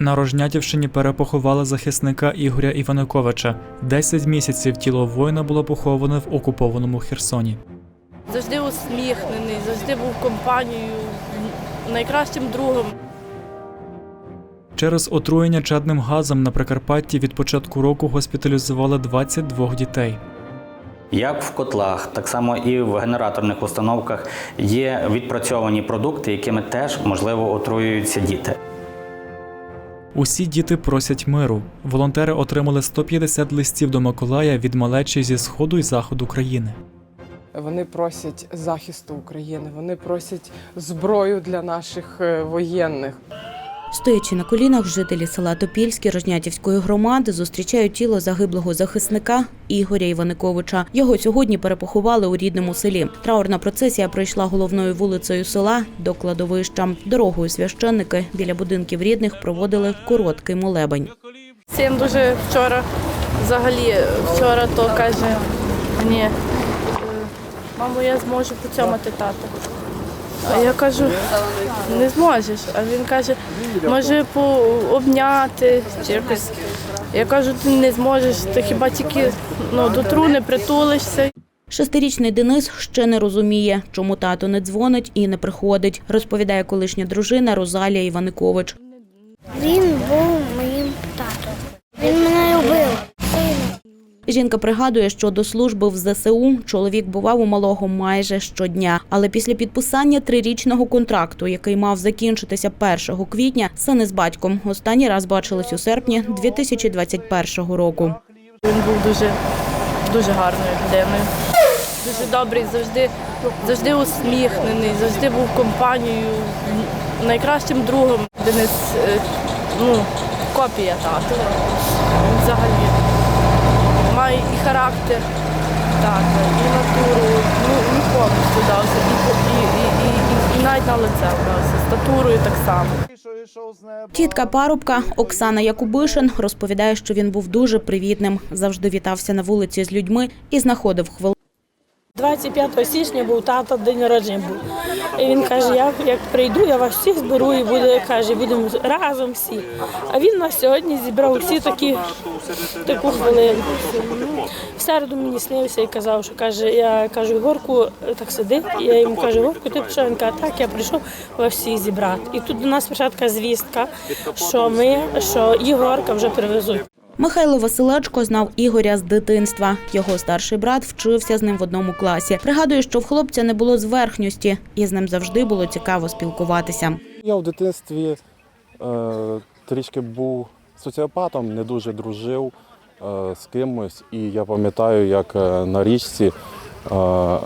На Рожнятівщині перепоховали захисника Ігоря Іваниковича. Десять місяців тіло воїна було поховане в окупованому Херсоні. Завжди усміхнений, завжди був компанією, найкращим другом. Через отруєння чадним газом на Прикарпатті від початку року госпіталізували 22 дітей. Як в котлах, так само і в генераторних установках є відпрацьовані продукти, якими теж можливо отруюються діти. Усі діти просять миру. Волонтери отримали 150 листів до Миколая від малечі зі сходу і заходу країни. Вони просять захисту України, вони просять зброю для наших е, воєнних. Стоячи на колінах, жителі села Топільське Рожнятівської громади зустрічають тіло загиблого захисника Ігоря Іваниковича. Його сьогодні перепоховали у рідному селі. Траурна процесія пройшла головною вулицею села до кладовища. Дорогою священники біля будинків рідних проводили короткий молебень. Син дуже вчора, взагалі, вчора то каже мені, е, мамо, я зможу поцьомати тата. А я кажу, не зможеш. А він каже, може пообняти чи якось. Я кажу, ти не зможеш, ти хіба тільки ну, до труни притулишся. Шестирічний Денис ще не розуміє, чому тато не дзвонить і не приходить, розповідає колишня дружина Розалія Іваникович. Він був моїм татом. Він мене любив. Жінка пригадує, що до служби в ЗСУ чоловік бував у малого майже щодня. Але після підписання трирічного контракту, який мав закінчитися 1 квітня, сини з батьком останній раз бачились у серпні 2021 року. Він був дуже, дуже гарною людиною. Дуже добрий, завжди, завжди усміхнений, завжди був компанією, найкращим другом. Денис, е, ну, копія тата. Взагалі має і характер тата, і натуру, ну, і повністю дався, і, і, і, і, і, навіть на лице вдався, статурою так само. Тітка парубка Оксана Якубишин розповідає, що він був дуже привітним, завжди вітався на вулиці з людьми і знаходив хвилини. 25 січня був тата, день народження був. І він каже, я як прийду, я вас всіх зберу і буде, каже, будемо разом всі. А він нас сьогодні зібрав всі такі таку хвилину. В середу мені снився і казав, що каже, я кажу, Ігорку так сидить. І я йому кажу, Ігорку, ти прийшов? Він каже, так, я прийшов вас всіх зібрати. І тут до нас така звістка, що ми, що Ігорка вже привезуть. Михайло Василечко знав Ігоря з дитинства. Його старший брат вчився з ним в одному класі. Пригадує, що в хлопця не було зверхньості, і з ним завжди було цікаво спілкуватися. Я в дитинстві е, трішки був соціопатом, не дуже дружив е, з кимось. І я пам'ятаю, як е, на річці е,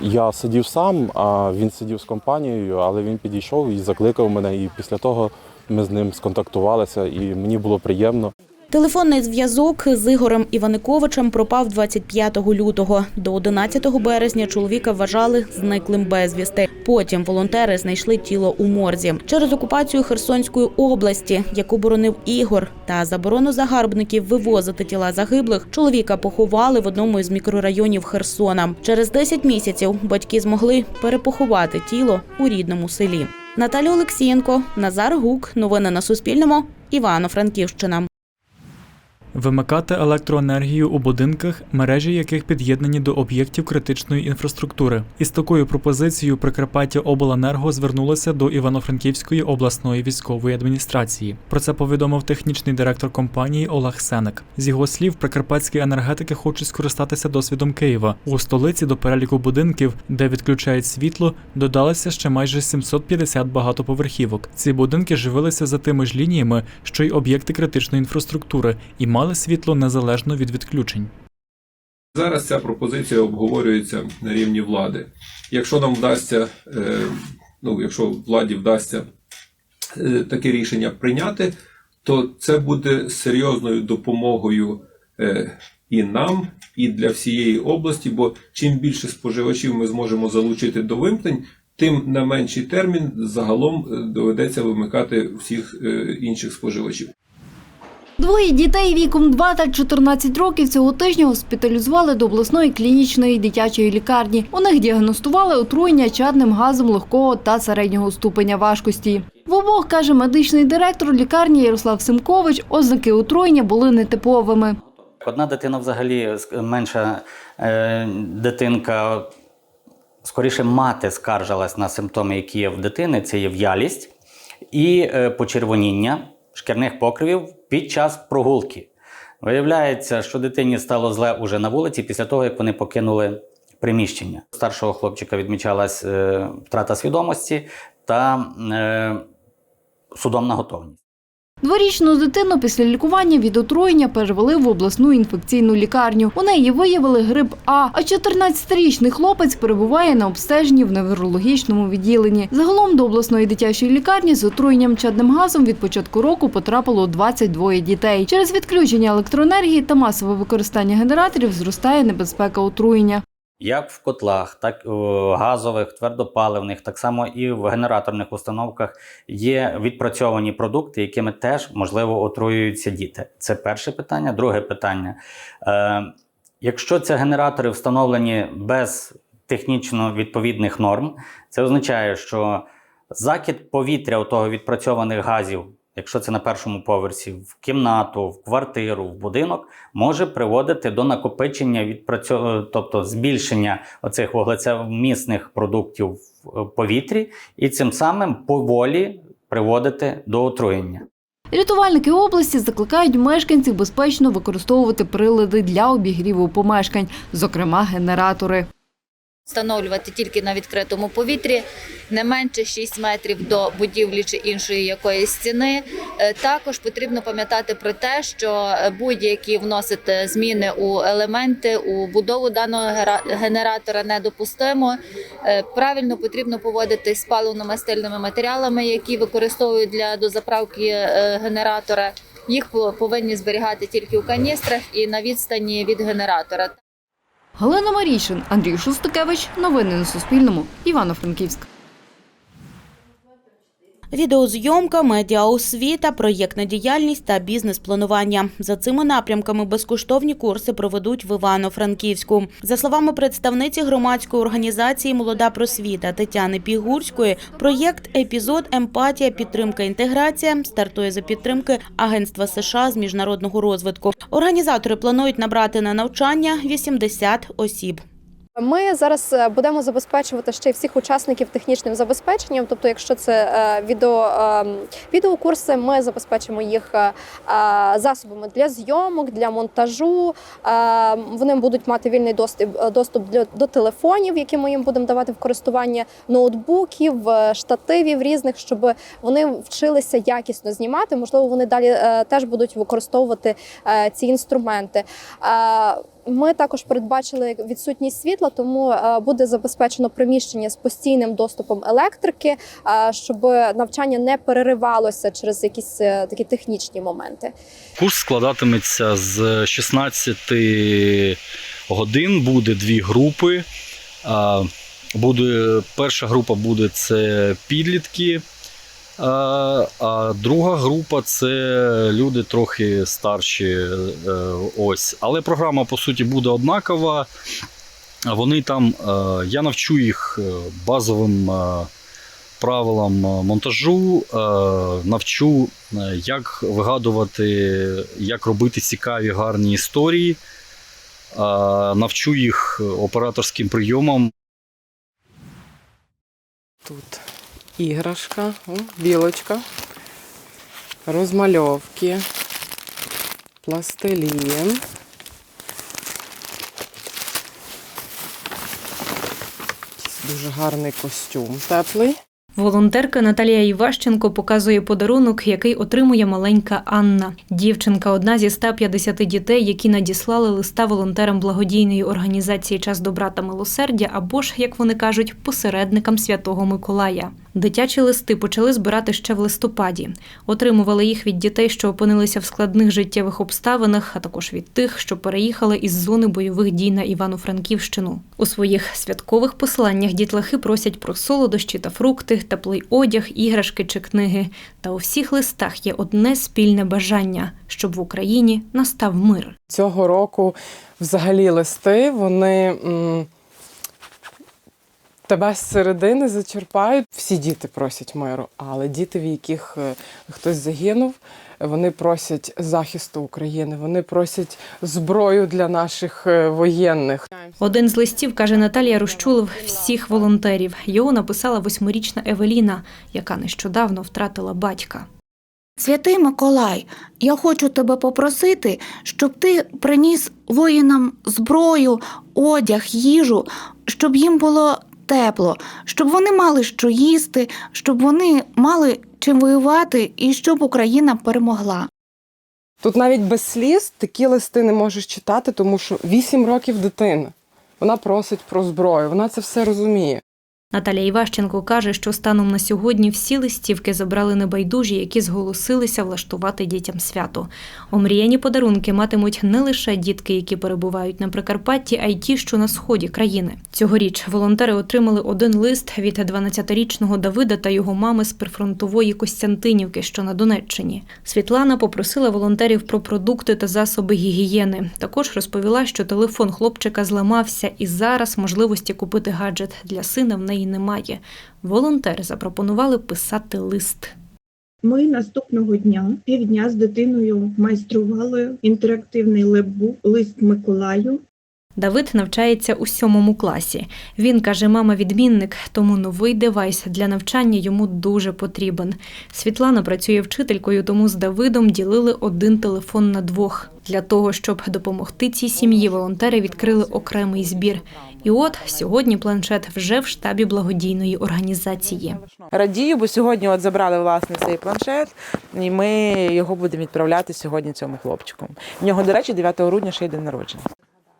я сидів сам, а він сидів з компанією, але він підійшов і закликав мене. І після того ми з ним сконтактувалися, і мені було приємно. Телефонний зв'язок з Ігорем Іваниковичем пропав 25 лютого. До 11 березня чоловіка вважали зниклим безвісти. Потім волонтери знайшли тіло у морзі. Через окупацію Херсонської області, яку боронив Ігор, та заборону загарбників вивозити тіла загиблих, чоловіка поховали в одному із мікрорайонів Херсона. Через 10 місяців батьки змогли перепоховати тіло у рідному селі. Наталя Олексієнко, Назар Гук. Новини на Суспільному. Івано-Франківщина. Вимикати електроенергію у будинках, мережі яких під'єднані до об'єктів критичної інфраструктури. Із такою пропозицією Прикарпаття Обленерго звернулося до Івано-Франківської обласної військової адміністрації. Про це повідомив технічний директор компанії Олег Сенек. З його слів, прикарпатські енергетики хочуть скористатися досвідом Києва. У столиці до переліку будинків, де відключають світло, додалося ще майже 750 багатоповерхівок. Ці будинки живилися за тими ж лініями, що й об'єкти критичної інфраструктури, і мали світло незалежно від відключень. Зараз ця пропозиція обговорюється на рівні влади. Якщо нам вдасться, е, ну якщо владі вдасться е, таке рішення прийняти, то це буде серйозною допомогою е, і нам, і для всієї області. Бо чим більше споживачів ми зможемо залучити до вимкнень, тим на менший термін загалом доведеться вимикати всіх інших споживачів. Двоє дітей віком 2 та 14 років цього тижня госпіталізували до обласної клінічної дитячої лікарні. У них діагностували отруєння чадним газом легкого та середнього ступеня важкості. В обох, каже медичний директор лікарні Ярослав Симкович, ознаки отруєння були нетиповими. Одна дитина взагалі менша е, дитинка, скоріше мати скаржилась на симптоми, які є в дитини, це є в'ялість і е, почервоніння шкірних покривів під час прогулки. Виявляється, що дитині стало зле уже на вулиці після того, як вони покинули приміщення. Старшого хлопчика відмічалась е, втрата свідомості та е, судомна готовність. Дворічну дитину після лікування від отруєння перевели в обласну інфекційну лікарню. У неї виявили грип А, а 14-річний хлопець перебуває на обстеженні в неврологічному відділенні. Загалом до обласної дитячої лікарні з отруєнням чадним газом від початку року потрапило 22 дітей. Через відключення електроенергії та масове використання генераторів зростає небезпека отруєння. Як в котлах, так і в газових, твердопаливних, так само і в генераторних установках є відпрацьовані продукти, якими теж можливо отруюються діти. Це перше питання. Друге питання. Е, якщо ці генератори встановлені без технічно відповідних норм, це означає, що закид повітря у того відпрацьованих газів, якщо це на першому поверсі, в кімнату, в квартиру, в будинок, може приводити до накопичення відпрацьо... тобто збільшення оцих вуглецевмісних продуктів в е, повітрі, і цим самим поволі приводити до отруєння. Рятувальники області закликають мешканців безпечно використовувати прилади для обігріву помешкань, зокрема генератори. Встановлювати тільки на відкритому повітрі, не менше 6 метрів до будівлі чи іншої якоїсь стіни. Е, Також потрібно пам'ятати про те, що е, будь-які вносити зміни у елементи, у будову даного генератора недопустимо. Е, Правильно потрібно поводитись з паливно-мастильними матеріалами, які використовують для дозаправки генератора. Їх повинні зберігати тільки у каністрах і на відстані від генератора. Галина Марійшин, Андрій Шустикевич. Новини на Суспільному. Івано-Франківськ. Відеозйомка, медіаосвіта, проєктна діяльність та бізнес-планування. За цими напрямками безкоштовні курси проведуть в Івано-Франківську. За словами представниці громадської організації Молода просвіта Тетяни Пігурської, проєкт Епізод Емпатія, підтримка, інтеграція стартує за підтримки Агентства США з міжнародного розвитку. Організатори планують набрати на навчання 80 осіб. Ми зараз е, будемо забезпечувати ще всіх учасників технічним забезпеченням. Тобто, якщо це е, відео, е, відеокурси, ми забезпечимо їх е, засобами для зйомок, для монтажу. Е, Вони будуть мати вільний доступ, доступ до телефонів, які ми їм будемо давати в користування, ноутбуків, штативів різних, щоб вони вчилися якісно знімати. Можливо, вони далі теж будуть використовувати ці інструменти. Ми також передбачили відсутність світла, тому е, буде забезпечено приміщення з постійним доступом електрики, е, щоб навчання не переривалося через якісь е, такі технічні моменти. Курс складатиметься з 16 годин, буде дві групи. Буде, перша група буде це підлітки, а, а друга група це люди трохи старші. е, Ось. Але програма по суті буде однакова. Вони там, е, я навчу їх е, базовим правилам монтажу, навчу, як вигадувати, як робити цікаві гарні історії, навчу їх операторським прийомам. Тут іграшка, білочка, розмальовки, пластилін. Дуже гарний костюм теплий. Волонтерка Наталія Іващенко показує подарунок, який отримує маленька Анна. Дівчинка одна зі 150 дітей, які надіслали листа волонтерам благодійної організації Час добра та милосердя або ж, як вони кажуть, посередникам Святого Миколая. Дитячі листи почали збирати ще в листопаді. Отримували їх від дітей, що опинилися в складних життєвих обставинах, а також від тих, що переїхали із зони бойових дій на Івано-Франківщину. У своїх святкових посланнях дітлахи просять про солодощі та фрукти, теплий одяг, іграшки чи книги. Та у всіх листах є одне спільне бажання, щоб в Україні настав мир. Цього року взагалі листи вони тебе з середини зачерпають. Всі діти просять миру, але діти, в яких е, хтось загинув, вони просять захисту України, вони просять зброю для наших е, воєнних. Один з листів каже Наталія Рущулов всіх волонтерів. Його написала восьмирічна Евеліна, яка нещодавно втратила батька. Святий Миколай, я хочу тебе попросити, щоб ти приніс воїнам зброю, одяг, їжу, щоб їм було тепло, щоб вони мали що їсти, щоб вони мали чим воювати і щоб Україна перемогла. Тут навіть без сліз такі листи не можеш читати, тому що 8 років дитина. Вона просить про зброю, вона це все розуміє. Наталія Іващенко каже, що станом на сьогодні всі листівки забрали небайдужі, які зголосилися влаштувати дітям свято. Омріяні подарунки матимуть не лише дітки, які перебувають на Прикарпатті, а й ті, що на сході країни. Цьогоріч волонтери отримали один лист від 12-річного Давида та його мами з прифронтової Костянтинівки, що на Донеччині. Світлана попросила волонтерів про продукти та засоби гігієни. Також розповіла, що телефон хлопчика зламався, і зараз можливості купити гаджет для сина в неї немає. Волонтери запропонували писати лист. Ми наступного дня півдня з дитиною майстрували інтерактивний лепбук лист Миколаю. Давид навчається у сьомому класі. Він каже, мама відмінник, тому новий девайс для навчання йому дуже потрібен. Світлана працює вчителькою, тому з Давидом ділили один телефон на двох. Для того, щоб допомогти цій сім'ї, волонтери відкрили окремий збір. І от сьогодні планшет вже в штабі благодійної організації. Радію, бо сьогодні от забрали власне цей планшет, і ми його будемо відправляти сьогодні цьому хлопчику. В нього, до речі, 9 грудня ще й день народження.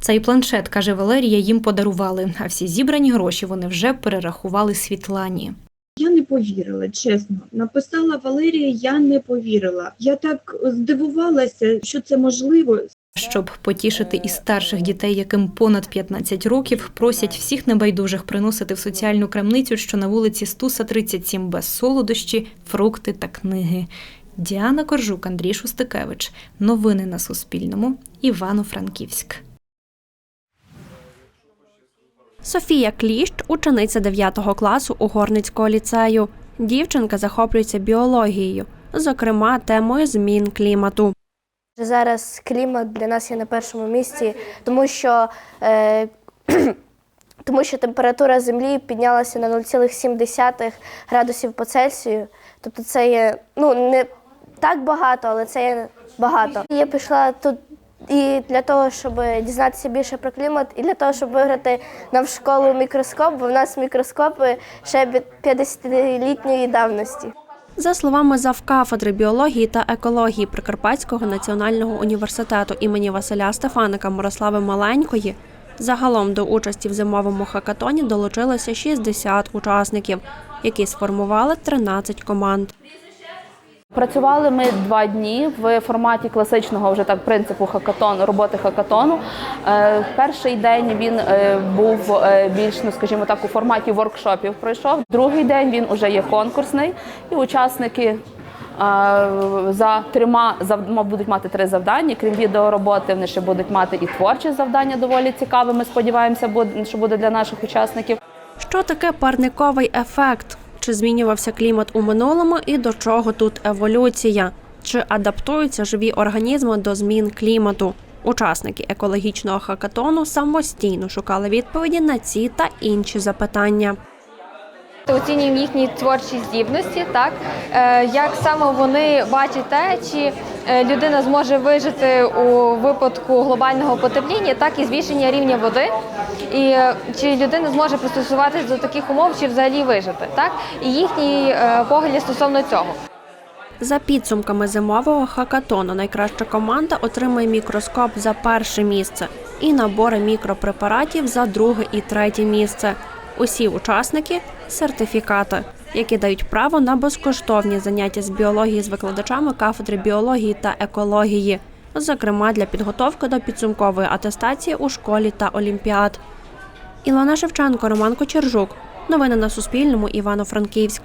Цей планшет, каже Валерія, їм подарували, а всі зібрані гроші вони вже перерахували Світлані. Я не повірила, чесно. Написала Валерія, я не повірила. Я так здивувалася, що це можливо. Щоб потішити і старших дітей, яким понад 15 років, просять всіх небайдужих приносити в соціальну крамницю, що на вулиці Стуса 37 без солодощі, фрукти та книги. Діана Коржук, Андрій Шустикевич. Новини на Суспільному. Івано-Франківськ. Софія Кліщ, учениця 9 класу Угорницького ліцею. Дівчинка захоплюється біологією, зокрема темою змін клімату. Зараз клімат для нас є на першому місці, тому що, е, тому що температура землі піднялася на 0,7 градусів по Цельсію. Тобто це є ну, не так багато, але це є багато. Я пішла тут і для того, щоб дізнатися більше про клімат, і для того, щоб виграти нам в школу мікроскоп, бо в нас мікроскопи ще від 50-літньої давності. За словами завкафедри біології та екології Прикарпатського національного університету імені Василя Стефаника Мирослави Маленької, загалом до участі в зимовому хакатоні долучилося 60 учасників, які сформували 13 команд. Працювали ми два дні в форматі класичного вже так принципу хакатону, роботи хакатону. Е, Перший день він е, був е, більш, ну скажімо так, у форматі воркшопів пройшов. Другий день він уже є конкурсний, і учасники за трьома будуть мати три завдання. Крім відеороботи, вони ще будуть мати і творчі завдання доволі цікаві. Ми сподіваємося, буде- що буде для наших учасників. Що таке парниковий ефект? Чи змінювався клімат у минулому і до чого тут еволюція? Чи адаптуються живі організми до змін клімату? Учасники екологічного хакатону самостійно шукали відповіді на ці та інші запитання. Оцінюємо їхні творчі здібності, так е, як саме вони бачать те, чи е, людина зможе вижити у випадку глобального потепління, так і збільшення рівня води, і е, чи людина зможе пристосуватися до таких умов, чи взагалі вижити, так і їхній е, погляд стосовно цього. За підсумками зимового хакатону найкраща команда отримає мікроскоп за перше місце і набори мікропрепаратів за друге і третє місце. Усі учасники сертифікати. які дають право на безкоштовні заняття з біології з викладачами кафедри біології та екології, зокрема для підготовки до підсумкової атестації у школі та олімпіад. Ілона Шевченко, Роман Кочержук. Новини на Суспільному. Івано-Франківськ.